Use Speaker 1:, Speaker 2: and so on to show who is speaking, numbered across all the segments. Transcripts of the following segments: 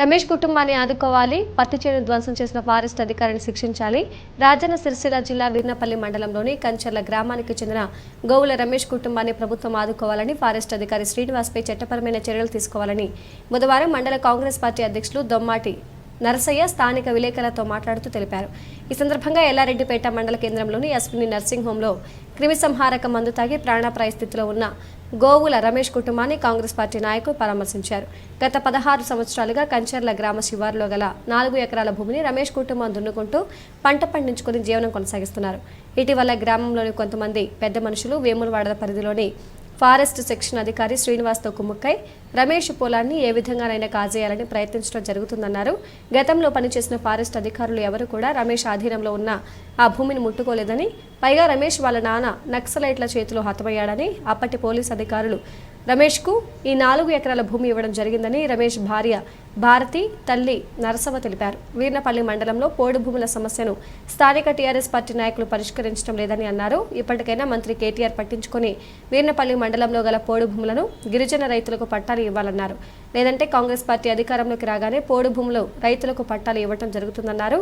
Speaker 1: రమేష్ కుటుంబాన్ని ఆదుకోవాలి పత్తి చేను ధ్వంసం చేసిన ఫారెస్ట్ అధికారిని శిక్షించాలి. రాజన్న సిరిసిల్ల జిల్లా వీర్నపల్లి మండలంలోని కంచర్ల గ్రామానికి చెందిన గోవుల రమేష్ కుటుంబాన్ని ప్రభుత్వం ఆదుకోవాలని ఫారెస్ట్ అధికారి శ్రీనివాస్పై చట్టపరమైన చర్యలు తీసుకోవాలని బుధవారం మండల కాంగ్రెస్ పార్టీ అధ్యక్షులు దొమ్మాటి నరసయ్య స్థానిక విలేకరులతో మాట్లాడుతూ తెలిపారు. ఈ సందర్భంగా ఎల్లారెడ్డిపేట మండల కేంద్రంలోని అశ్విని నర్సింగ్ హోంలో క్రిమిసంహారక మందు తాగి ప్రాణాపాయ స్థితిలో ఉన్న గోవుల రమేష్ కుటుంబాన్ని కాంగ్రెస్ పార్టీ నాయకులు పరామర్శించారు. గత పదహారు సంవత్సరాలుగా కంచర్ల గ్రామ శివారులో గల నాలుగు ఎకరాల భూమిని రమేష్ కుటుంబం దున్నుకుంటూ పంట పండించుకుని జీవనం కొనసాగిస్తున్నారు. ఇటీవల గ్రామంలోని కొంతమంది పెద్ద మనుషులు వేములవాడ పరిధిలోని ఫారెస్ట్ సెక్షన్ అధికారి శ్రీనివాస్తో కుమ్ముక్కై రమేష్ పొలాన్ని ఏ విధంగానైనా కాజేయాలని ప్రయత్నించడం జరుగుతుందన్నారు. గతంలో పనిచేసిన ఫారెస్ట్ అధికారులు ఎవరు కూడా రమేష్ ఆధీనంలో ఉన్న ఆ భూమిని ముట్టుకోలేదని పైగా రమేష్ వాళ్ళ నాన్న నక్సలైట్ల చేతిలో హతమయ్యాడని అప్పటి పోలీస్ అధికారులు రమేష్కు ఈ నాలుగు ఎకరాల భూమి ఇవ్వడం జరిగిందని రమేష్ భార్య భారతి తల్లి నరసవ తెలిపారు. వీర్నపల్లి మండలంలో పోడు భూముల సమస్యను స్థానిక టీఆర్ఎస్ పార్టీ నాయకులు పరిష్కరించడం లేదని అన్నారు. ఇప్పటికైనా మంత్రి కేటీఆర్ పట్టించుకొని వీర్నపల్లి మండలంలో గల పోడు భూములను గిరిజన రైతులకు పట్టాలు ఇవ్వాలన్నారు. లేదంటే కాంగ్రెస్ పార్టీ అధికారంలోకి రాగానే పోడు భూములు రైతులకు పట్టాలు ఇవ్వడం జరుగుతుందన్నారు.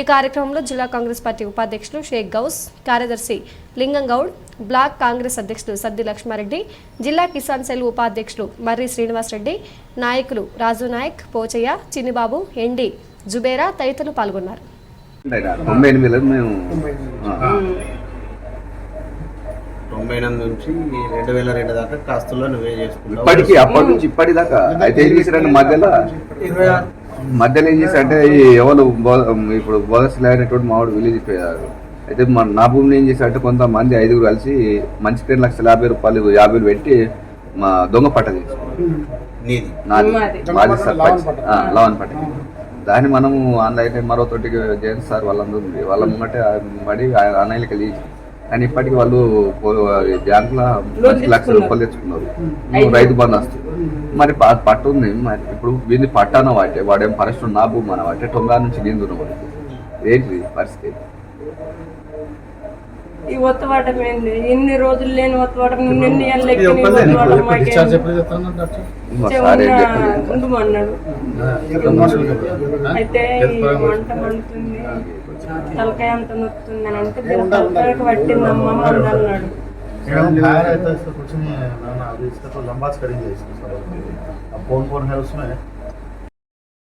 Speaker 1: ఈ కార్యక్రమంలో జిల్లా కాంగ్రెస్ పార్టీ ఉపాధ్యక్షులు షేక్ గౌస్ కార్యదర్శి లింగం గౌడ్ బ్లాక్ కాంగ్రెస్ అధ్యక్షుడు సద్ది లక్ష్మారెడ్డి జిల్లా కిసాన్ సెల్ ఉపాధ్యక్షులు మర్రి శ్రీనివాసరెడ్డి నాయకులు రాజు నాయక్ పోచయ్య చిన్నిబాబు ఎండి జుబేరా తదితరులు పాల్గొన్నారు.
Speaker 2: తొంభై ఎనిమిదిలో మేము ఆ,
Speaker 3: తొంభై ఎనిమిది నుంచి రెండు వేల రెండు దాకా కాస్తుల్లో నువ్వే చేసుకుంటావు.
Speaker 2: ఇప్పటికి అప్పటి నుంచి ఇప్పటిదాకా అయితే ఏం చేశారంటే మధ్యలో ఏం చేశారంటే ఈ ఎవరు ఇప్పుడు బోధస్లే అనేటువంటి మావాడు విలేజ్ పోయారు అయితే మన నా భూమిని ఏం చేశారంటే కొంతమంది ఐదుగురు కలిసి మంచి రెండు లక్షల యాభై రూపాయలు యాభై వేలు పెట్టి మా దొంగ పట్ట తీసుకున్నారు.
Speaker 3: నీది?
Speaker 2: నాది. మాది. సర్పంచ్. ఆ, లవన్ పట్టకి దాన్ని మనము ఆన్లైన్ మరో తోటికి జయంత్ సార్ వాళ్ళందరూ ఉంది. వాళ్ళ ముంగటే పడి ఆన్లైన్కి వెళ్ళి కానీ ఇప్పటికి వాళ్ళు బ్యాంకులో మంచి లక్షల రూపాయలు తెచ్చుకున్నారు. రైతు బంధు వస్తుంది. మరి ప- పట్టు ఉంది. మరి ఇప్పుడు వీడిని పట్టాన వాటే వాడేం పరిస్థితి నా భూమి మన వాటే తొంభై నుంచి నేను దున్న ఏంటి పరిస్థితి?
Speaker 4: ఈ ఒత్తవాటం ఏంది ఎన్ని రోజులు లేని ఒత్తవాటం నిన్న ఎన్ని ఏళ్ళు ఎక్కిన ఈ ఒత్తవాటం మాకేంది?
Speaker 2: సార్ ఏం
Speaker 4: చెవున్న
Speaker 2: చెప్పలేదు
Speaker 4: ఉండమన్నాడు అయితే ఈ మంట మండుతుంది తలకాయ అంత నొత్తుంది అని అంటే దీని తలకాయకి పట్టిందమ్మా అని అన్నాడు
Speaker 5: मैडम फायर है तो इसको कुछ नहीं है मैंने अभी इसका तो लंबा स्टडी है इसको सब अब कौन कौन है उसमें